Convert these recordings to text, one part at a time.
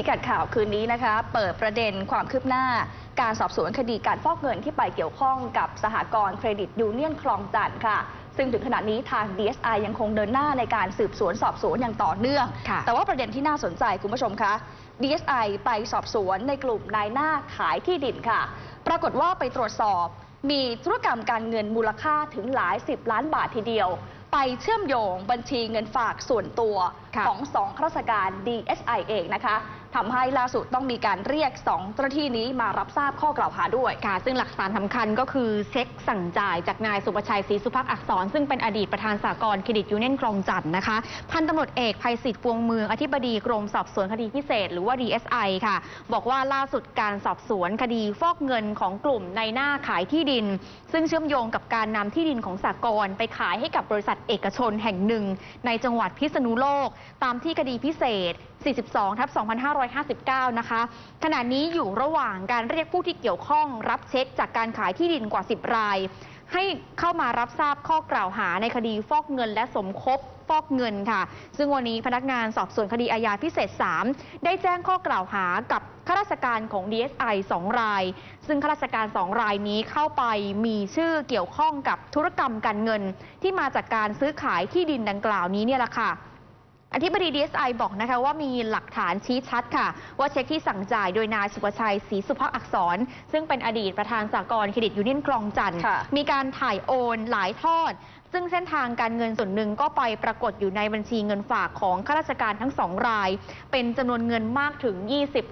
พิกัดข่าวคืนนี้นะคะ เปิดประเด็นความคืบหน้า การสอบสวนคดีการฟอกเงินที่ไปเกี่ยวข้องกับสหกรณ์เครดิตยูเนียนคลองจันทร์ค่ะ ซึ่งถึงขณะนี้ทาง DSI ยังคงเดินหน้าในการสืบสวนสอบสวนอย่างต่อเนื่องค่ะแต่ว่าประเด็นที่น่าสนใจคุณผู้ชมคะ DSI ไปสอบสวนในกลุ่มนายหน้าขายที่ดินค่ะ ปรากฏว่าไปตรวจสอบ มีธุรกรรมการเงินมูลค่าถึงหลายสิบล้านบาททีเดียวไปเชื่อมโยงบัญชีเงินฝากส่วนตัวค่ะของสองข้าราชการ DSI เองนะคะ ทำให้ล่าสุดต้องมีการเรียกสองเจ้าหน้าที่นี้มารับทราบข้อกล่าวหาด้วย ค่ะ ซึ่งหลักฐานสำคัญก็คือเช็คสั่งจ่ายจากนายสุประชัยศรีสุภักดิ์อักษร ซึ่งเป็นอดีตประธานสากลเครดิตยูเนียนคลองจันทน์นะคะ พันตำรวจเอกภัยศิษฐ์พวงเมือง อธิบดีกรมสอบสวนคดีพิเศษ หรือว่า DSI ค่ะ บอกว่าล่าสุดการสอบสวนคดีฟอกเงินของกลุ่มในหน้าขายที่ดิน ซึ่งเชื่อมโยงกับการนำที่ดินของสากลไปขายให้กับบริษัทเอกชนแห่งหนึ่ง ในจังหวัดพิษณุโลก ตามที่คดีพิเศษ 42ทับ2559 นะคะ ขณะนี้อยู่ระหว่างการเรียกผู้ที่เกี่ยวข้องรับเช็คจากการขายที่ดินกว่า 10 ราย ให้เข้ามารับทราบข้อกล่าวหาในคดีฟอกเงินและสมคบฟอกเงินค่ะ ซึ่งวันนี้พนักงานสอบสวนคดีอาญาพิเศษ 3 ได้แจ้งข้อกล่าวหากับข้าราชการของ DSI 2 ราย ซึ่งข้าราชการ 2 รายนี้เข้าไปมีชื่อเกี่ยวข้องกับธุรกรรมการเงิน ที่มาจากการซื้อขายที่ดินดังกล่าวนี้เนี่ยแหละค่ะ อธิบดี DSI บอกนะคะว่ามีหลักฐานชี้ชัดค่ะ ว่าเช็คที่สั่งจ่ายโดยนายสุประชัยศรีสุภาพอักษร ซึ่งเป็นอดีตประธานสากลเครดิตยูเนียนคลองจันทร์ค่ะมีการถ่ายโอนหลายทอด ซึ่งเส้นทางการเงินส่วนหนึ่งก็ไปปรากฏอยู่ในบัญชีเงินฝากของข้าราชการทั้งสองราย เป็นจำนวนเงินมากถึง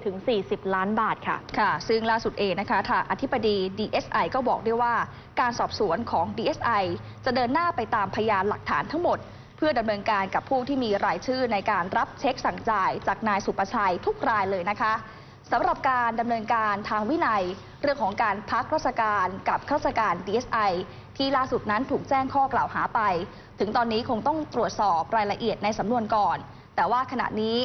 20-40 ล้านบาทค่ะค่ะ ซึ่งล่าสุดเองนะคะทางอธิบดี DSI ก็บอกด้วยว่า การสอบสวนของ DSI จะเดินหน้าไปตามพยานหลักฐานทั้งหมด เพื่อดำเนินการกับผู้ที่มีรายชื่อในการรับเช็คสั่งจ่าย จากนายสุประชัยทุกรายเลยนะคะสำหรับการดำเนินการทางวินัย เรื่องของการพักราชการกับข้าราชการ DSI ที่ล่าสุดนั้นถูกแจ้งข้อกล่าวหาไป ถึงตอนนี้คงต้องตรวจสอบรายละเอียดในสำนวนก่อน แต่ว่าขณะนี้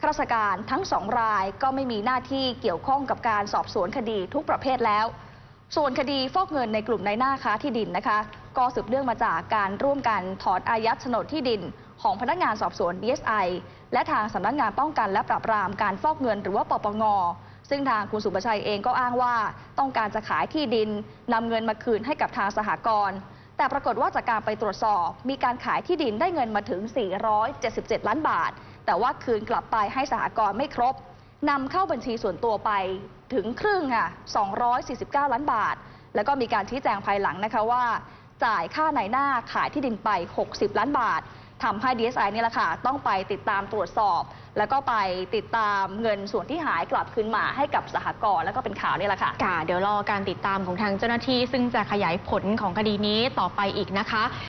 ข้าราชการทั้งสองรายก็ไม่มีหน้าที่เกี่ยวข้องกับการสอบสวนคดีทุกประเภทแล้ว ส่วนคดีฟอกเงินในกลุ่มนายหน้าค้าที่ดินนะคะ ก็สืบเนื่องมาจากการร่วมกันถอนอายัดโฉนดที่ดิน ของพนักงานสอบสวน DSI และทางสำนักงานป้องกันและปราบปรามการฟอกเงินหรือว่าปปงซึ่งทางคุณสุประชัยเองก็อ้างว่าต้องการจะขายที่ดินนำเงินมาคืนให้กับทางสหกรณ์แต่ปรากฏว่าจากการไปตรวจสอบ มีการขายที่ดินได้เงินมาถึง 477 ล้านบาท แต่ว่าคืนกลับไปให้สหกรณ์ไม่ครบนำเข้าบัญชีส่วนตัวไปถึงครึ่งค่ะ249 ล้านบาท แล้วก็มีการชี้แจงภายหลังนะคะว่า จ่ายค่าในหน้าขายที่ดินไป 60 ล้านบาททำให้ DSI นี่แหละค่ะ ต้องไปติดตามตรวจสอบ แล้วก็ไปติดตามเงินส่วนที่หายกลับคืนมาให้กับสหกรณ์แล้วก็เป็นข่าวนี่แหละค่ะ ค่ะ เดี๋ยวรอการติดตามของทางเจ้าหน้าที่ ซึ่งจะขยายผลของคดีนี้ต่อไปอีกนะคะ